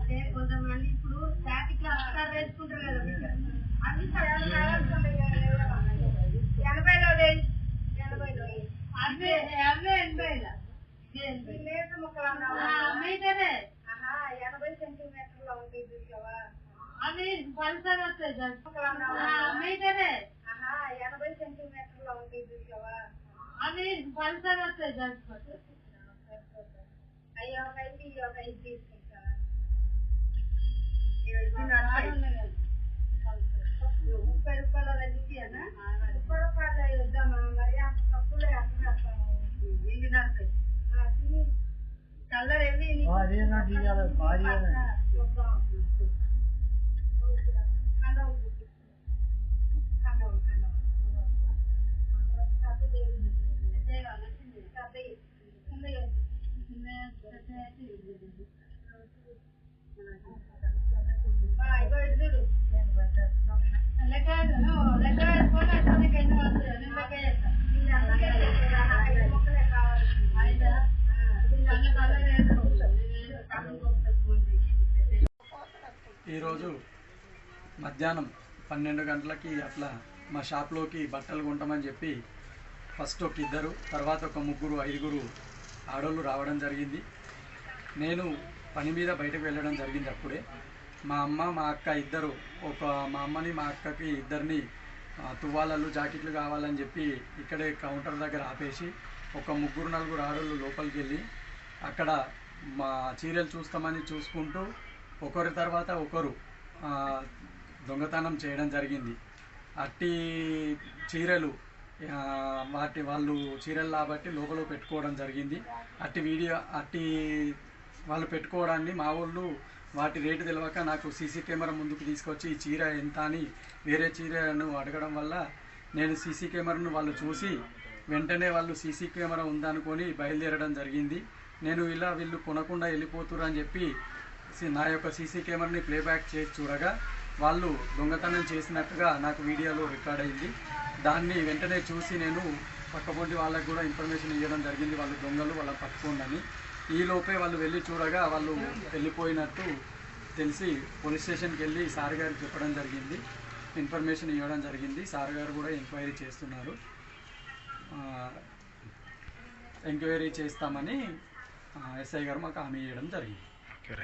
అదే కొంతమంది ఇప్పుడు స్టాటిక్ వేసుకుంటారు కదా ఎనభైలో. ఎనభైలో. అదే అవే ఎనభైలో మీటర్ ముక్కలు? మీటరే ఎనభై సెంటీమీటర్లు ఉంటాయి చూసావా? అవి పల్సర్ వస్తాయి? మీటరే ఎనభై సెంటీమీటర్లు ఉంటాయి చూసావా? అవి పల్సర్ వస్తాయి సార్. ఒక ఐదు తీసుకుంటా ఇవి వచ్చి నలభై. ముప్పై రూపాయలు చూపియనా ముప్పై రూపాయలు అవి వద్దామా మరి అంత తక్కువలో ఎక్కడ ఇది నలభై ఈరోజు మధ్యాహ్నం పన్నెండు గంటలకి అట్లా మా షాప్లోకి బట్టలు కొంటామని చెప్పి ఫస్ట్ ఒక ఇద్దరు తర్వాత ఒక ముగ్గురు ఐదుగురు ఆడోళ్ళు రావడం జరిగింది. నేను పని మీద బయటకు వెళ్ళడం జరిగింది అప్పుడే. మా అమ్మ మా అక్క ఇద్దరు ఒక మా అమ్మని మా అక్కకి ఇద్దరిని తువ్వాలలు జాకెట్లు కావాలని చెప్పి ఇక్కడే కౌంటర్ దగ్గర ఆపేసి ఒక ముగ్గురు నలుగురు ఆడోళ్ళు లోపలికి వెళ్ళి అక్కడ మా చీరలు చూస్తామని చూసుకుంటూ ఒకరి తర్వాత ఒకరు దొంగతనం చేయడం జరిగింది. అట్టి చీరలు వాటి వాళ్ళు చీరలు కాబట్టి లోపల పెట్టుకోవడం జరిగింది. అట్టి వీడియో అట్టి వాళ్ళు పెట్టుకోవడాన్ని మా వాళ్ళు వాటి రేటు తెలియక నాకు సీసీ కెమెరా ముందుకు తీసుకొచ్చి ఈ చీర ఎంత? అని వేరే చీరను అడగడం వల్ల నేను సీసీ కెమెరాను వాళ్ళు చూసి వెంటనే వాళ్ళు సీసీ కెమెరా ఉందనుకొని బయలుదేరడం జరిగింది. నేను ఇలా వీళ్ళు కొనకుండా వెళ్ళిపోతురు అని చెప్పి సి- నా యొక్క సీసీ కెమెరాని ప్లేబ్యాక్ చేసి చూడగా వాళ్ళు దొంగతనం చేసినట్టుగా నాకు వీడియోలో రికార్డ్ అయింది. దాన్ని వెంటనే చూసి నేను పక్కపొంటి వాళ్ళకు కూడా ఇన్ఫర్మేషన్ ఇవ్వడం జరిగింది. వాళ్ళు దొంగలు వాళ్ళ పట్టుకోండి ఈ లోపే వాళ్ళు వెళ్ళి చూడగా వాళ్ళు వెళ్ళిపోయినట్టు తెలిసి పోలీస్ స్టేషన్కి వెళ్ళి సార్ గారికి చెప్పడం జరిగింది. ఇన్ఫర్మేషన్ ఇవ్వడం జరిగింది. సార్ గారు కూడా ఎంక్వైరీ చేస్తున్నారు. ఎంక్వైరీ చేస్తామని ఎస్ఐ గారు మాకు హామీ ఇవ్వడం జరిగింది.